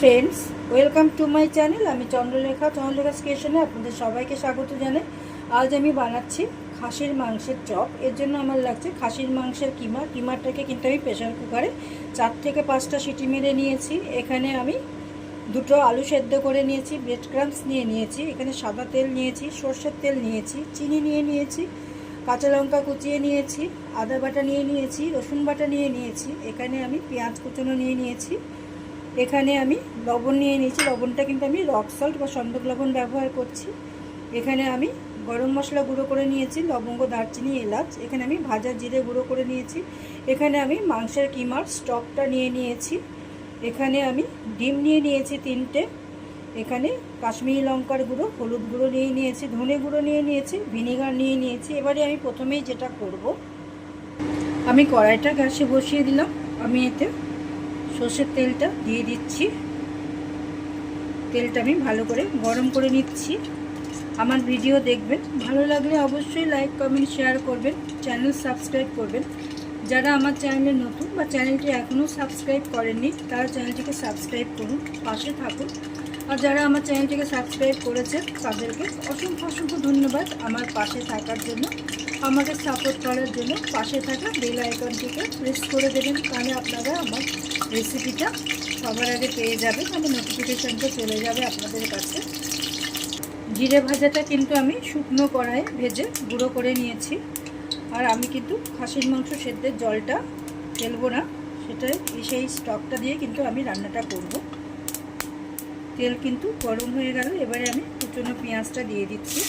Friends welcome to my channel আমি চন্দ্রলেখা চন্দ্রলেখা স্টেশনে আপনাদের সবাইকে স্বাগত জানাই। আজ আমি বানাচ্ছি খাসির মাংসের চপ। এর জন্য আমার লাগছে খাসির মাংসের কিমা। কিমাটাকে কিন্তু আমি প্রেশার কুকারে চার থেকে পাঁচটা সিটি মেরে নিয়েছি। এখানে আমি দুটো আলু সেদ্ধ করে নিয়েছি ব্রেড ক্রামস নিয়ে নিয়েছি, এখানে সাদা তেল নিয়েছি, সর্ষের তেল নিয়েছি, চিনি নিয়ে নিয়েছি, কাঁচা লঙ্কা কুচিয়ে নিয়েছি, আদা বাটা নিয়ে নিয়েছি, রসুন বাটা নিয়ে নিয়েছি, এখানে আমি পেঁয়াজ কুচনো নিয়ে নিয়েছি। এখানে আমি লবণ নিয়ে নিয়েছি। লবণটা কিন্তু আমি রক সল্ট বা সন্দক লবণ ব্যবহার করছি। এখানে আমি গরম মশলা গুঁড়ো করে নিয়েছি, লবঙ্গ, দারচিনি, এলাচ। এখানে আমি ভাজা জিরে গুঁড়ো করে নিয়েছি। এখানে আমি মাংসের কিমার স্টকটা নিয়ে নিয়েছি। এখানে আমি ডিম নিয়ে নিয়েছি তিনটে। এখানে কাশ্মীরি লঙ্কার গুঁড়ো, হলুদ গুঁড়ো নিয়ে নিয়েছি, ধনে গুঁড়ো নিয়ে নিয়েছি, ভিনিগার নিয়ে নিয়েছি। এবারে আমি প্রথমেই যেটা করব, আমি কড়াইটা গ্যাসে বসিয়ে দিলাম। আমি এতে সর্ষের তেলটা দিয়ে দিচ্ছি। তেলটা আমি ভালো করে গরম করে নিচ্ছি। আমার ভিডিও দেখবেন। ভালো লাগলে অবশ্যই লাইক, কমেন্ট, শেয়ার করবেন। চ্যানেল সাবস্ক্রাইব করবেন। যারা আমার চ্যানেলে নতুন বা চ্যানেলটি এখনও সাবস্ক্রাইব করেননি, তারা চ্যানেলটিকে সাবস্ক্রাইব করুন, পাশে থাকুন। আর যারা আমার চ্যানেলটিকে সাবস্ক্রাইব করেছেন, তাদেরকে অসংখ্য অসংখ্য ধন্যবাদ আমার পাশে থাকার জন্য। আমাকে সাপোর্ট করার জন্য পাশে থাকা বেল আইকনটিকে প্রেস করে দেবেন, তাহলে আপনারা আমার রেসিপিটা সবার আগে পেয়ে যাবেন আমার নোটিফিকেশানটা চলে যাবে আপনাদের কাছে। জিরে ভাজাটা কিন্তু আমি শুকনো কড়াইয়ে ভেজে গুঁড়ো করে নিয়েছি। আর আমি কিন্তু খাসির মাংস সেদ্ধের জলটা ফেলব না সেটা সেই স্টকটা দিয়ে কিন্তু আমি রান্নাটা করব। তেল কিন্তু গরম হয়ে গেল, এবারে আমি কুচনো পেঁয়াজটা দিয়ে দিচ্ছি।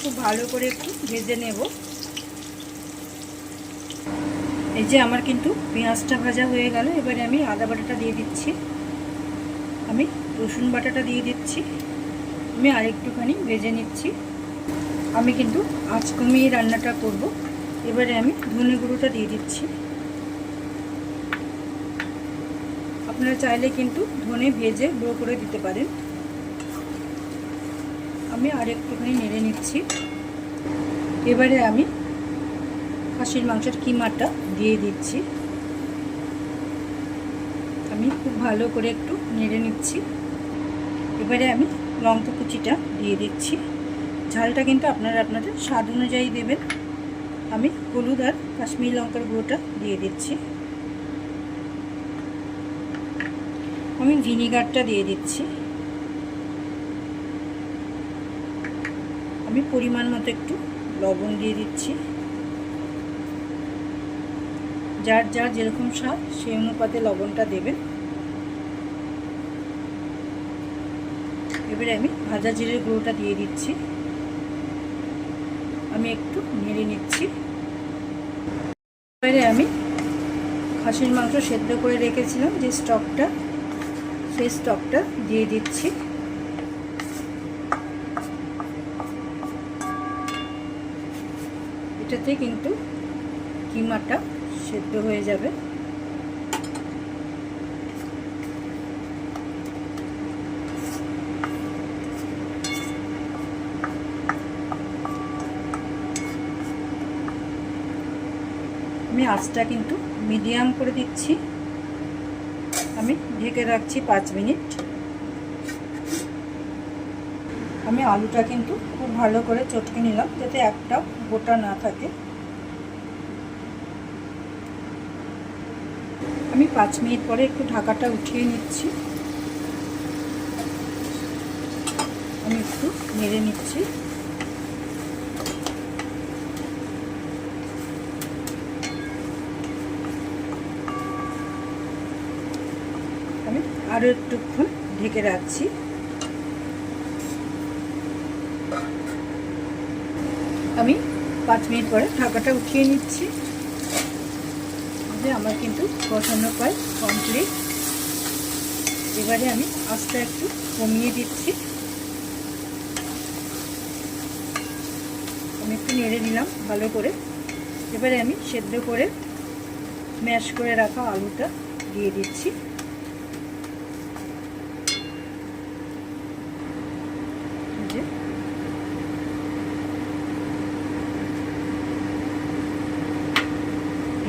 খুব ভালো করে একটু ভেজে নেব। এই যে আমার কিন্তু পেঁয়াজটা ভাজা হয়ে গেল, এবারে আমি আদা বাটাটা দিয়ে দিচ্ছি। আমি রসুন বাটাটা দিয়ে দিচ্ছি। আমি আরেকটুখানি ভেজে নিচ্ছি। আমি কিন্তু আঁচ কমিয়ে রান্নাটা করব। এবারে আমি ধনে গুঁড়োটা দিয়ে দিচ্ছি। আপনারা চাইলে কিন্তু ধনে ভেজে গুঁড়ো করে দিতে পারেন। আমি আর একটুখানি নেড়ে নিচ্ছি। এবারে আমি খাসির মাংসের কিমাটা দিয়ে দিচ্ছি। আমি খুব ভালো করে একটু নেড়ে নিচ্ছি। এবারে আমি লঙ্কা কুচিটা দিয়ে দিচ্ছি। ঝালটা কিন্তু আপনারা আপনাদের স্বাদ অনুযায়ী দেবেন। আমি হলুদ আর কাশ্মীরি লঙ্কার গুঁড়োটা দিয়ে দিচ্ছি। আমি ভিনিগারটা দিয়ে দিচ্ছি। আমি পরিমাণ মতো একটু লবণ দিয়ে দিচ্ছি। যার যার যেরকম স্বাদ, সেই অনুপাতে লবণটা দেবেন। এবারে আমি ভাজা জিরের গুঁড়োটা দিয়ে দিচ্ছি। আমি একটু নেড়ে নিচ্ছি। এবারে আমি খাসির মাংস সেদ্ধ করে রেখেছিলাম যে স্টকটা, সেই স্টকটা দিয়ে দিচ্ছি। এটাতে কিন্তু কিমাটা সেদ্ধ হয়ে যাবে। আমি আঁচটা কিন্তু মিডিয়াম করে দিচ্ছি। আমি ঢেকে রাখছি পাঁচ মিনিট। আমি আলুটা কিন্তু খুব ভালো করে চটকে নিলাম, যাতে একটাও গোটা না থাকে। আমি পাঁচ মিনিট পরে একটু ঢাকাটা উঠিয়ে নিচ্ছি। আমি একটু নেড়ে নিচ্ছি। আমি আরও একটুক্ষণ ঢেকে রাখছি। আমি পাঁচ মিনিট পরে ঢাকাটা উঠিয়ে নিচ্ছি। যে আমার কিন্তু বসানো প্রায় কমপ্লিট এবারে আমি আস্তে একটু কমিয়ে দিচ্ছি। আমি একটু নেড়ে নিলাম ভালো করে। এবারে আমি সেদ্ধ করে ম্যাশ করে রাখা আলুটা দিয়ে দিচ্ছি।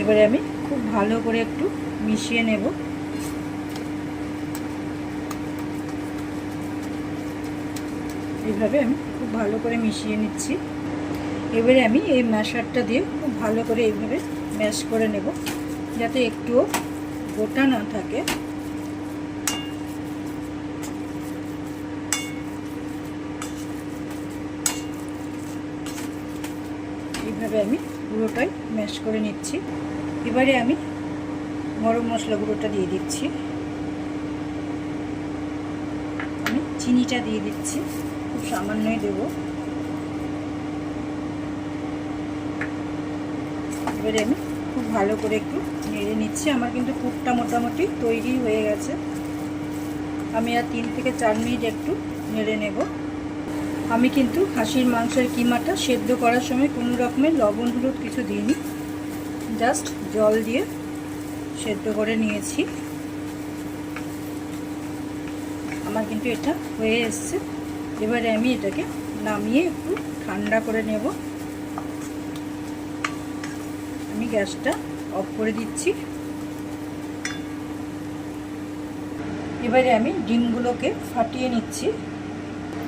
এবারে আমি ভালো করে একটু মিশিয়ে নেব। এইভাবে আমি খুব ভালো করে মিশিয়ে নিচ্ছি। এবারে আমি এই ম্যাশারটা দিয়ে খুব ভালো করে এইভাবে ম্যাশ করে নেব, যাতে একটুও গোটা না থাকে। এইভাবে আমি পুরোটাই ম্যাশ করে নিচ্ছি। এবারে আমি গরম মশলা গুঁড়োটা দিয়ে দিচ্ছি। আমি চিনিটা দিয়ে দিচ্ছি। খুব সামান্যই দেব। এবারে আমি খুব ভালো করে একটু নেড়ে নিচ্ছি। আমার কিন্তু কুকটা মোটামুটি তৈরি হয়ে গেছে। আমি আর তিন থেকে চার মিনিট একটু নেড়ে নেব। আমি কিন্তু খাসির মাংসের কিমাটা সেদ্ধ করার সময় কোনো রকমের লবণ, হলুদ কিছু দিইনি। জাস্ট জল দিয়ে সেদ্ধ করে নিয়েছি। আমার কিন্তু এটা হয়ে এসছে। এবারে আমি এটাকে নামিয়ে একটু ঠান্ডা করে নেব। আমি গ্যাসটা অফ করে দিচ্ছি। এবারে আমি ডিমগুলোকে ফাটিয়ে নিচ্ছি।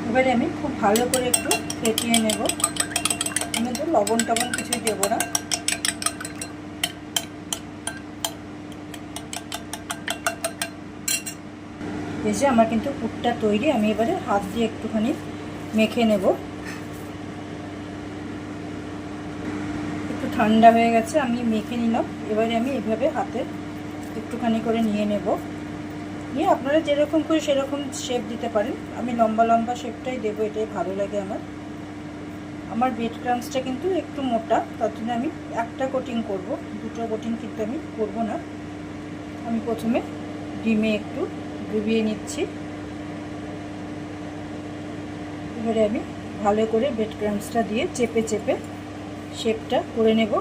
এবারে আমি খুব ভালো করে একটু ফেটিয়ে নেব। আমি তো লবণ টবণ কিছুই দেবো না। এসে আমার কিন্তু পুরটা তৈরি, আমি এবারে হাত দিয়ে একটুখানি মেখে নেব। একটু ঠান্ডা হয়ে গেছে, আমি মেখে নিলাম। এবারে আমি এভাবে হাতে একটুখানি করে নিয়ে নেব। নিয়ে আপনারা যেরকম করে সেরকম শেপ দিতে পারেন। আমি লম্বা লম্বা শেপটাই দেবো, এটাই ভালো লাগে আমার। আমার বেড ক্রামসটা কিন্তু একটু মোটা, তার জন্য আমি একটা কোটিং করব। দুটো কোটিং কিন্তু আমি করব না। আমি প্রথমে ডিমে একটু ডুবিয়ে নিচ্ছি। এবারে আমি ভালো করে বেড ক্রামসটা দিয়ে চেপে চেপে শেপটা করে নেব।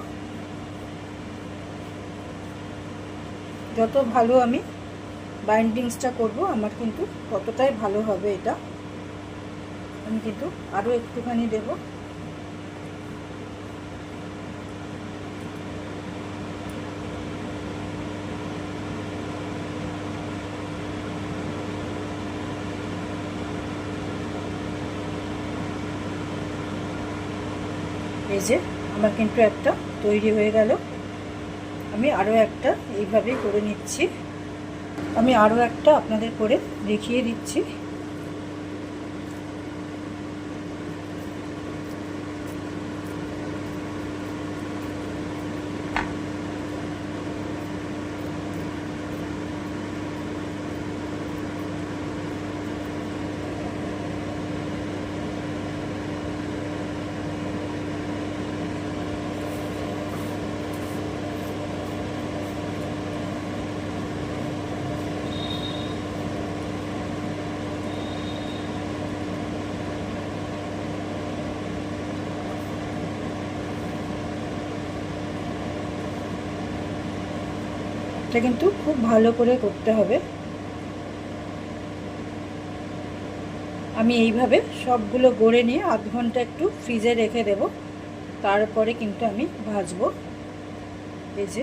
যত ভালো আমি বাইন্ডিংসটা করব, আমার কিন্তু ততটাই ভালো হবে এটা। আমি কিন্তু আরও একটুখানি দেব। এই যে, আমার কিন্তু একটা তৈরি হয়ে গেল। আমি আরও একটা এইভাবেই করে নিচ্ছি। আমি আরও একটা আপনাদের করে দেখিয়ে দিচ্ছি। এটা কিন্তু খুব ভালো করে করতে হবে। আমি এইভাবে সবগুলো গড়ে নিয়ে আধ ঘণ্টা একটু ফ্রিজে রেখে দেব। তারপরে কিন্তু আমি ভাজবো। এই যে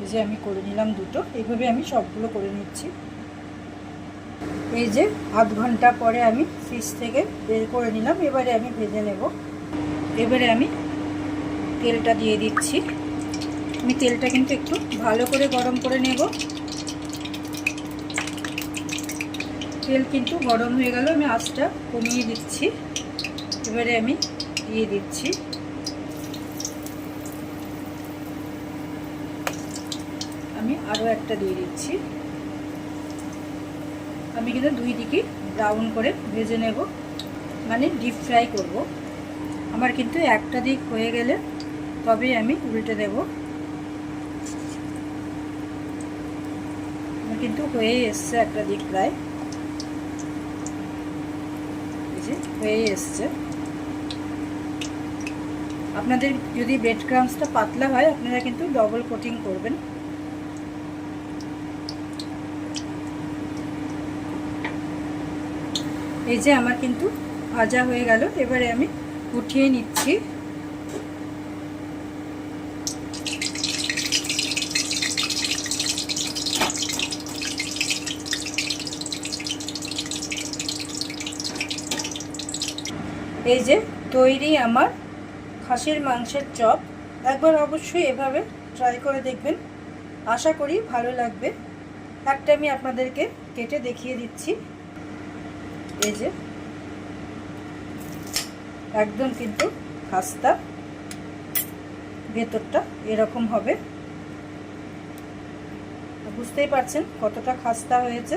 এই যে আমি করে নিলাম দুটো, এইভাবে আমি সবগুলো করে নিচ্ছি। এই যে আধ ঘণ্টা পরে আমি ফ্রিজ থেকে বের করে নিলাম, এবারে আমি ভেজে নেব। এবারে আমি তেলটা দিয়ে দিচ্ছি। আমি তেলটা কিন্তু একটু ভালো করে গরম করে নেব। তেল কিন্তু গরম হয়ে গেল, আমি আঁচটা কমিয়ে দিচ্ছি। এবারে আমি দিয়ে দিচ্ছি। আমি আরও একটা দিয়ে দিচ্ছি। আমি কিন্তু দুই দিকে ব্রাউন করে ভেজে নেব মানে ডিপ ফ্রাই করব। আমার কিন্তু একটা দিক হয়ে গেলে তবেই আমি উল্টে দেবো। কিন্তু হয়ে এসছে একটা দিক প্রায়। হয়ে এসছে। আপনাদের যদি ব্রেড ক্রামসটা পাতলা হয়, আপনারা কিন্তু ডবল কোটিং করবেন। এই যে, আমার কিন্তু ভাজা হয়ে গেল। এবারে আমি উঠিয়ে নিচ্ছি। এই যে তৈরি আমার খাসির মাংসের চপ। একবার অবশ্যই এভাবে ট্রাই করে দেখবেন। আশা করি ভালো লাগবে। একটা আমি আপনাদেরকে কেটে দেখিয়ে দিচ্ছি। এই যে একদম কিন্তু খাস্তা। ভেতরটা এরকম হবে। বুঝতেই পারছেন কতটা খাস্তা হয়েছে।